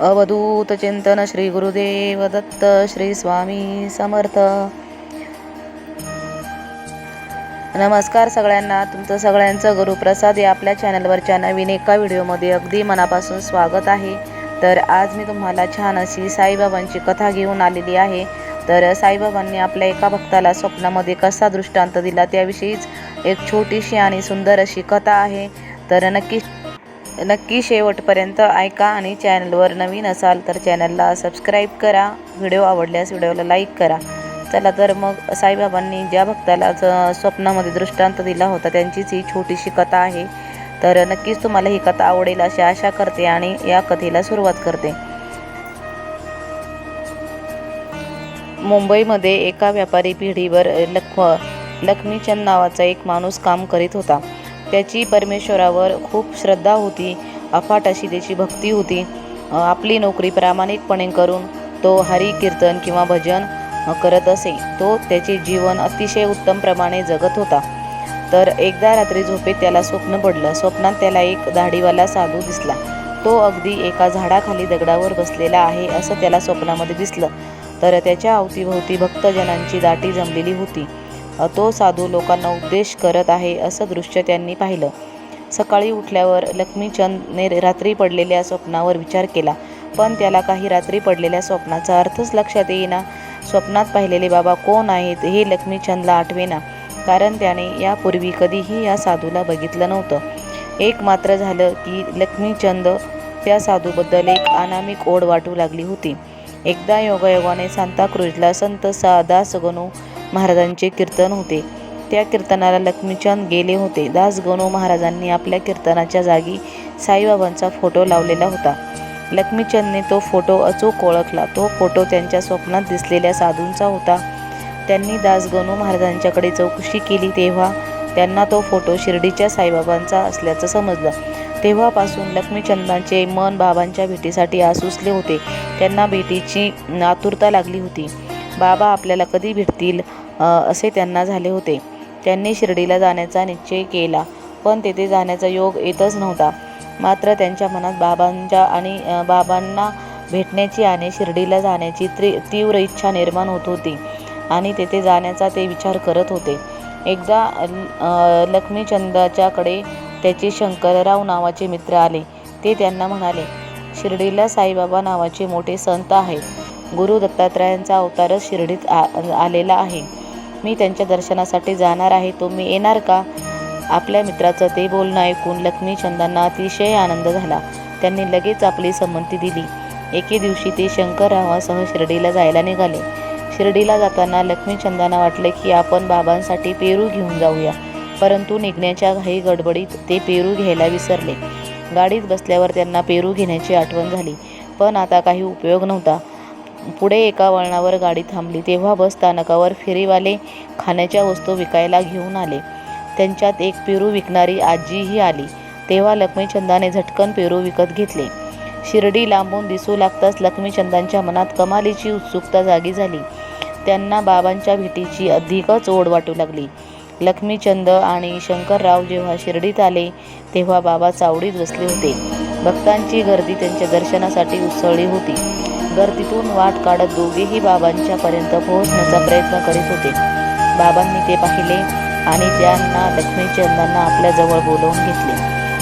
अवधूत चिंतन श्री गुरुदेव दत्त श्री स्वामी समर्थ. नमस्कार सगळ्यांना. तुमचं सगळ्यांचं गुरुप्रसाद या आपल्या चॅनलवरच्या नवीन एका व्हिडिओमध्ये अगदी मनापासून स्वागत आहे. तर आज मी तुम्हाला छान अशी साईबाबांची कथा घेऊन आलेली आहे. तर साईबाबांनी आपल्या एका भक्ताला स्वप्नामध्ये कसा दृष्टांत दिला त्याविषयीच एक छोटीशी आणि सुंदर अशी कथा आहे. तर नक्की नक्की शेवटपर्यंत ऐका आणि चॅनलवर नवीन असाल तर चॅनलला सबस्क्राईब करा. व्हिडिओ आवडल्यास व्हिडिओला लाईक करा. चला तर मग साईबाबांनी ज्या भक्ताला स्वप्नामध्ये दृष्टांत दिला होता त्यांचीच ही छोटीशी कथा आहे. तर नक्कीच तुम्हाला ही कथा आवडेल अशी आशा करते आणि या कथेला सुरुवात करते. मुंबईमध्ये एका व्यापारी पिढीवर लख लक्ष्मीचंद नावाचा एक माणूस काम करीत होता. त्याची परमेश्वरावर खूप श्रद्धा होती अफाट अशी त्याची भक्ती होती. आपली नोकरी प्रामाणिकपणे करून तो हरी कीर्तन किंवा भजन करत असे. तो त्याचे जीवन अतिशय उत्तम प्रमाणे जगत होता. तर एकदा रात्री झोपेत त्याला स्वप्न पडलं. स्वप्नात त्याला एक दाढीवाला साधू दिसला. तो अगदी एका झाडाखाली दगडावर बसलेला आहे असं त्याला स्वप्नामध्ये दिसलं. तर त्याच्या अवतीभोवती भक्तजनांची दाटी जमलेली होती. तो साधू लोकांना उपदेश करत आहे असं दृश्य त्यांनी पाहिलं. सकाळी उठल्यावर लक्ष्मीचंदने रात्री पडलेल्या स्वप्नावर विचार केला. पण त्याला काही रात्री पडलेल्या स्वप्नाचा अर्थच लक्षात येईना. स्वप्नात पाहिलेले बाबा कोण आहेत हे लक्ष्मीचंदला आठवेना. कारण त्याने यापूर्वी कधीही या साधूला बघितलं नव्हतं. एक मात्र झालं की लक्ष्मीचंद त्या साधूबद्दल एक अनामिक ओढ वाटू लागली होती. एकदा योगायोगाने सांताक्रूजला संत सा दासगणू महाराजांचे कीर्तन होते. त्या कीर्तनाला लक्ष्मीचंद गेले होते. दासगणू महाराजांनी आपल्या कीर्तनाच्या जागी साईबाबांचा फोटो लावलेला होता. लक्ष्मीचंदने तो फोटो अचूक ओळखला. तो फोटो त्यांच्या स्वप्नात दिसलेल्या साधूंचा होता. त्यांनी दासगणू महाराजांच्याकडे चौकशी केली तेव्हा त्यांना तो फोटो शिर्डीच्या साईबाबांचा असल्याचं समजलं. तेव्हापासून लक्ष्मीचंदांचे मन बाबांच्या भेटीसाठी आसुसले होते. त्यांना भेटीची आतुरता लागली होती. बाबा आपल्याला कधी भेटतील? असे त्यांना झाले होते. त्यांनी शिर्डीला जाण्याचा निश्चय केला पण तेथे जाण्याचा योग येतच नव्हता. मात्र त्यांच्या मनात बाबांच्या आणि बाबांना भेटण्याची आणि शिर्डीला जाण्याची त्रि तीव्र इच्छा निर्माण होत होती आणि तेथे जाण्याचा ते विचार करत होते. एकदा लक्ष्मीचंदाच्याकडे त्याचे शंकरराव नावाचे मित्र आले. ते त्यांना म्हणाले शिर्डीला साईबाबा नावाचे मोठे संत आहेत गुरु दत्तात्रयांचा अवतारच शिर्डीत आ आलेला आहे. मी त्यांच्या दर्शनासाठी जाणार आहे. तुम्ही येणार का? आपल्या मित्राचं ते बोलणं ऐकून लक्ष्मीचंदांना अतिशय आनंद झाला. त्यांनी लगेच आपली संमती दिली. एके दिवशी ते शंकररावासह शिर्डीला जायला निघाले. शिर्डीला जाताना लक्ष्मीचंदांना वाटले की आपण बाबांसाठी पेरू घेऊन जाऊया. परंतु निघण्याच्या घाई गडबडीत ते पेरू घ्यायला विसरले. गाडीत बसल्यावर त्यांना पेरू घेण्याची आठवण झाली. पण आता काही उपयोग नव्हता. पुढे एका वळणावर गाडी थांबली. तेव्हा बस स्थानकावर फेरीवाले खाण्याच्या वस्तू विकायला घेऊन आले. त्यांच्यात एक पेरू विकणारी आजीही आली. तेव्हा लक्ष्मीचंदाने झटकन पेरू विकत घेतले. शिर्डी लांबून दिसू लागताच लक्ष्मीचंदांच्या मनात कमालीची उत्सुकता जागी झाली. त्यांना बाबांच्या भेटीची अधिकच ओढ वाटू लागली. लक्ष्मीचंद आणि शंकरराव जेव्हा शिर्डीत आले तेव्हा बाबा चावडीत बसले होते. भक्तांची गर्दी त्यांच्या दर्शनासाठी उसळली होती. गर्दीतून वाट काढत दोघेही बाबांच्यापर्यंत पोहोचण्याचा प्रयत्न करीत होते. बाबांनी ते पाहिले आणि त्यांना लक्ष्मीचंदांना आपल्याजवळ बोलवून घेतले.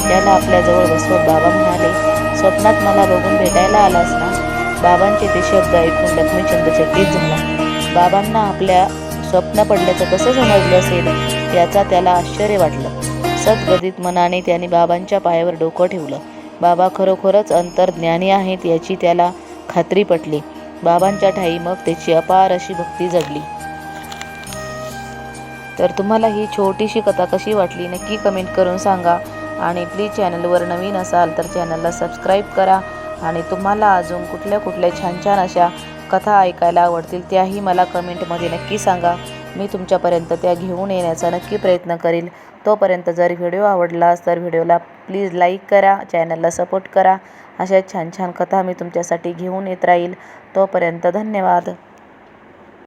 त्याला आपल्याजवळ बसवत बाबा म्हणाले स्वप्नात मला बघून भेटायला आलास ना? बाबांचे ते शब्द ऐकून लक्ष्मीचंद चकित झाला. बाबांना आपल्या स्वप्न पडल्याचं कसं समजलं असेल याचा त्याला आश्चर्य वाटलं. सद्गदित मनाने त्याने बाबांच्या पायावर डोकं ठेवलं. बाबा खरोखरच अंतर्ज्ञानी आहेत याची त्याला खात्री पटली. बाबांच्या ठाई मग त्याची अपार अशी भक्ती जडली. तर तुम्हाला ही छोटीशी कथा कशी वाटली नक्की कमेंट करून सांगा. आणि प्लीज चॅनलवर नवीन असाल तर चॅनलला सबस्क्राईब करा. आणि तुम्हाला अजून कुठल्या कुठल्या छान छान अशा कथा ऐकायला आवडतील त्याही मला कमेंटमध्ये नक्की सांगा. मी तुमच्यापर्यंत त्या घेऊन येण्याचा नक्की प्रयत्न करील. तोपर्यंत जर व्हिडिओ आवडलास तर व्हिडिओला प्लीज लाईक करा चॅनलला सपोर्ट करा. अशा छान छान कथा मी तुमच्यासाठी घेऊन येत राहील. तोपर्यंत धन्यवाद.